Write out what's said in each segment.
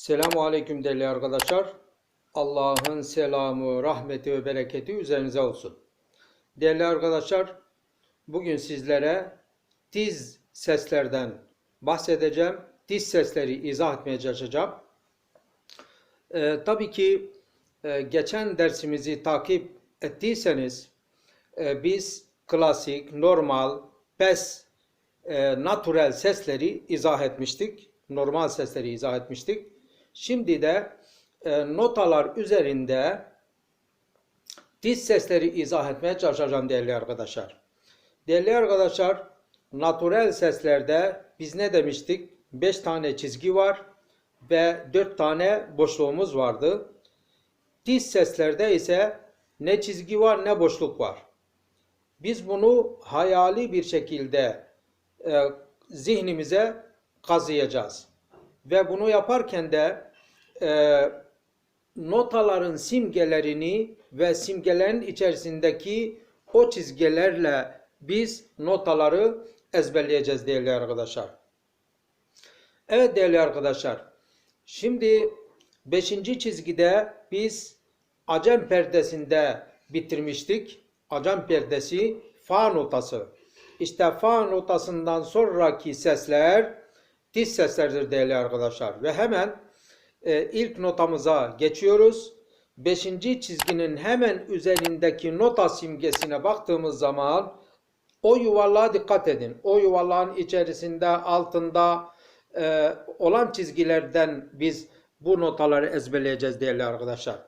Selamun Aleyküm değerli arkadaşlar. Allah'ın selamı, rahmeti ve bereketi üzerinize olsun. Değerli arkadaşlar, bugün sizlere diz seslerden bahsedeceğim. Diz sesleri izah etmeye çalışacağım. Ee, tabii ki e, geçen dersimizi takip ettiyseniz e, biz klasik, normal, pes, e, natural sesleri izah etmiştik. Normal sesleri izah etmiştik. Şimdi de e, notalar üzerinde diz sesleri izah etmeye çalışacağım değerli arkadaşlar. Değerli arkadaşlar, natural seslerde biz ne demiştik? 5 tane çizgi var ve 4 tane boşluğumuz vardı. Diz seslerde ise ne çizgi var ne boşluk var. Biz bunu hayali bir şekilde e, zihnimize kazıyacağız. Ve bunu yaparken de e, notaların simgelerini ve simgelerin içerisindeki o çizgilerle biz notaları ezberleyeceğiz değerli arkadaşlar. Evet değerli arkadaşlar. Şimdi 5. çizgide biz Acem perdesinde bitirmiştik. Acem perdesi fa notası. İşte fa notasından sonraki sesler diz seslerdir değerli arkadaşlar. Ve hemen e, ilk notamıza geçiyoruz. Beşinci çizginin hemen üzerindeki nota simgesine baktığımız zaman o yuvarlığa dikkat edin. O yuvarlağın içerisinde altında e, olan çizgilerden biz bu notaları ezberleyeceğiz değerli arkadaşlar.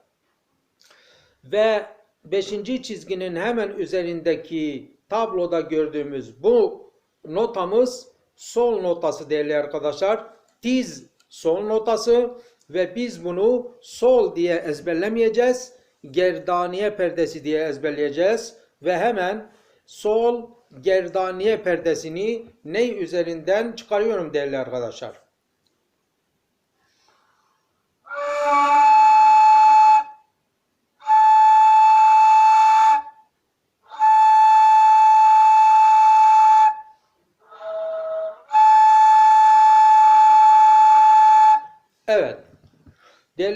Ve beşinci çizginin hemen üzerindeki tabloda gördüğümüz bu notamız sol notası değerli arkadaşlar. Diz sol notası ve biz bunu sol diye ezberlemeyeceğiz. Gerdaniye perdesi diye ezberleyeceğiz ve hemen sol gerdaniye perdesini ney üzerinden çıkarıyorum değerli arkadaşlar.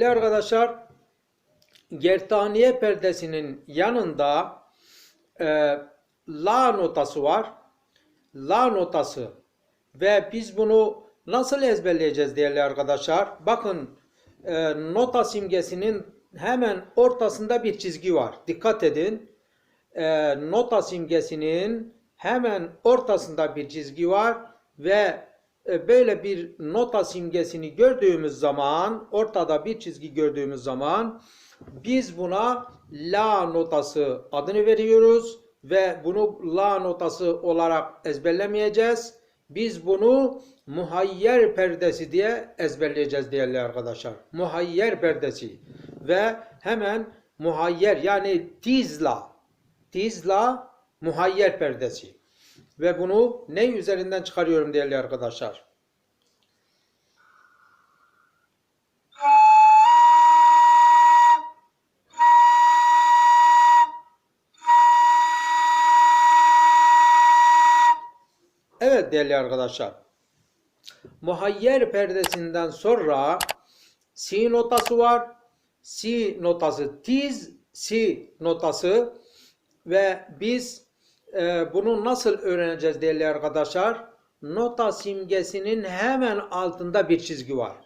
Değerli arkadaşlar, Gertaniye perdesinin yanında e, La notası var. La notası. Ve biz bunu nasıl ezberleyeceğiz değerli arkadaşlar? Bakın e, nota simgesinin hemen ortasında bir çizgi var. Dikkat edin. E, nota simgesinin hemen ortasında bir çizgi var ve böyle bir nota simgesini gördüğümüz zaman, ortada bir çizgi gördüğümüz zaman biz buna la notası adını veriyoruz ve bunu la notası olarak ezberlemeyeceğiz. Biz bunu muhayyer perdesi diye ezberleyeceğiz değerli arkadaşlar. Muhayyer perdesi ve hemen muhayyer yani tizla tizla muhayyer perdesi. Ve bunu ne üzerinden çıkarıyorum değerli arkadaşlar? Evet değerli arkadaşlar. Muhayyer perdesinden sonra si notası var. Si notası tiz, si notası ve biz e, bunu nasıl öğreneceğiz değerli arkadaşlar? Nota simgesinin hemen altında bir çizgi var.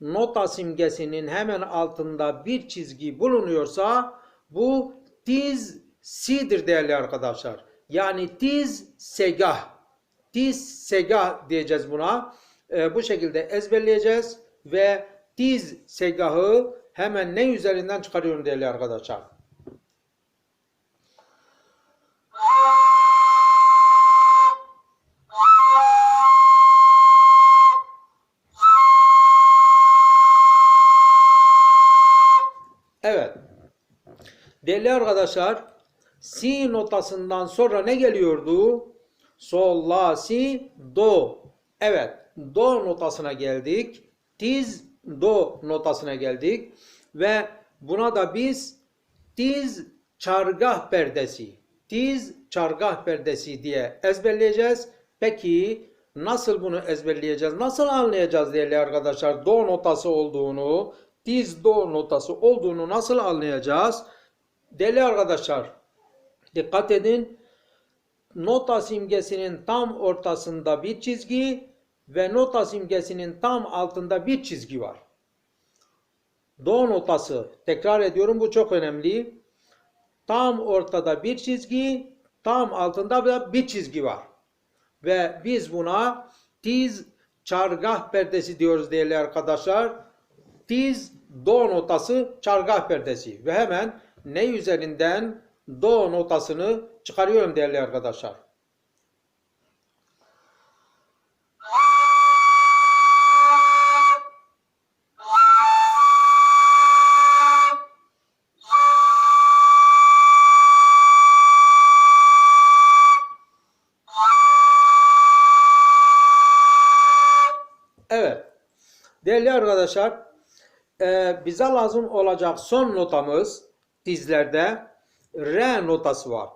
Nota simgesinin hemen altında bir çizgi bulunuyorsa bu tiz si'dir değerli arkadaşlar. Yani tiz segah. Tiz segah diyeceğiz buna. E, bu şekilde ezberleyeceğiz ve tiz segahı hemen ne üzerinden çıkarıyorum değerli arkadaşlar. Değerli arkadaşlar, si notasından sonra ne geliyordu? Sol, la, si, do. Evet, do notasına geldik. Tiz, do notasına geldik. Ve buna da biz tiz çargah perdesi, tiz çargah perdesi diye ezberleyeceğiz. Peki nasıl bunu ezberleyeceğiz? Nasıl anlayacağız değerli arkadaşlar? Do notası olduğunu, diz do notası olduğunu nasıl anlayacağız? Değerli arkadaşlar, dikkat edin. Nota simgesinin tam ortasında bir çizgi ve nota simgesinin tam altında bir çizgi var. Do notası, tekrar ediyorum bu çok önemli. Tam ortada bir çizgi, tam altında da bir çizgi var. Ve biz buna tiz çargah perdesi diyoruz değerli arkadaşlar. Tiz do notası çargah perdesi. Ve hemen ne üzerinden do notasını çıkarıyorum değerli arkadaşlar. Evet. Değerli arkadaşlar, e, bize lazım olacak son notamız dizlerde re notası var.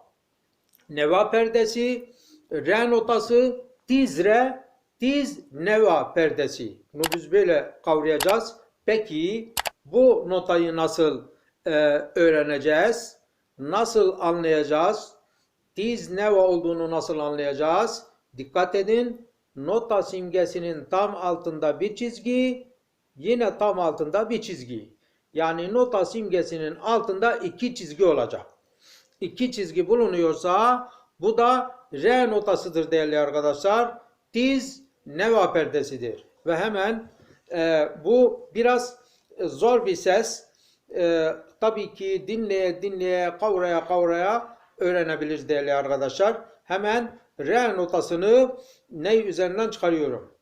Neva perdesi, re notası, diz re, diz neva perdesi. Bunu biz böyle kavrayacağız. Peki bu notayı nasıl e, öğreneceğiz? Nasıl anlayacağız? Diz neva olduğunu nasıl anlayacağız? Dikkat edin. Nota simgesinin tam altında bir çizgi, yine tam altında bir çizgi. Yani nota simgesinin altında iki çizgi olacak. İki çizgi bulunuyorsa bu da re notasıdır değerli arkadaşlar. Diz neva perdesidir. Ve hemen e, bu biraz zor bir ses. E, tabii ki dinleye dinleye kavraya kavraya öğrenebiliriz değerli arkadaşlar. Hemen re notasını ne üzerinden çıkarıyorum.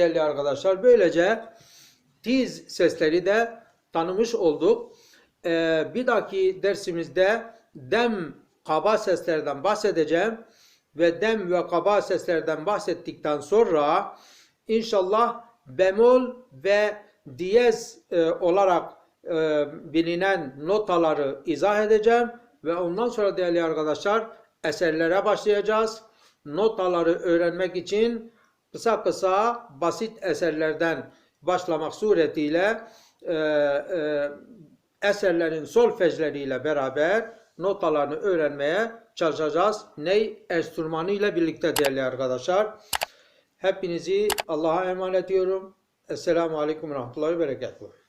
Değerli arkadaşlar böylece tiz sesleri de tanımış olduk. Ee, bir dahaki dersimizde dem kaba seslerden bahsedeceğim ve dem ve kaba seslerden bahsettikten sonra inşallah bemol ve diyez e, olarak e, bilinen notaları izah edeceğim ve ondan sonra değerli arkadaşlar eserlere başlayacağız. Notaları öğrenmek için kısa kısa basit eserlerden başlamak suretiyle e, e, eserlerin solfejleriyle beraber notalarını öğrenmeye çalışacağız. Ney? Enstrümanı ile birlikte değerli arkadaşlar. Hepinizi Allah'a emanet ediyorum. Esselamu Aleyküm ve Rahmetullahi ve Berekatuhu.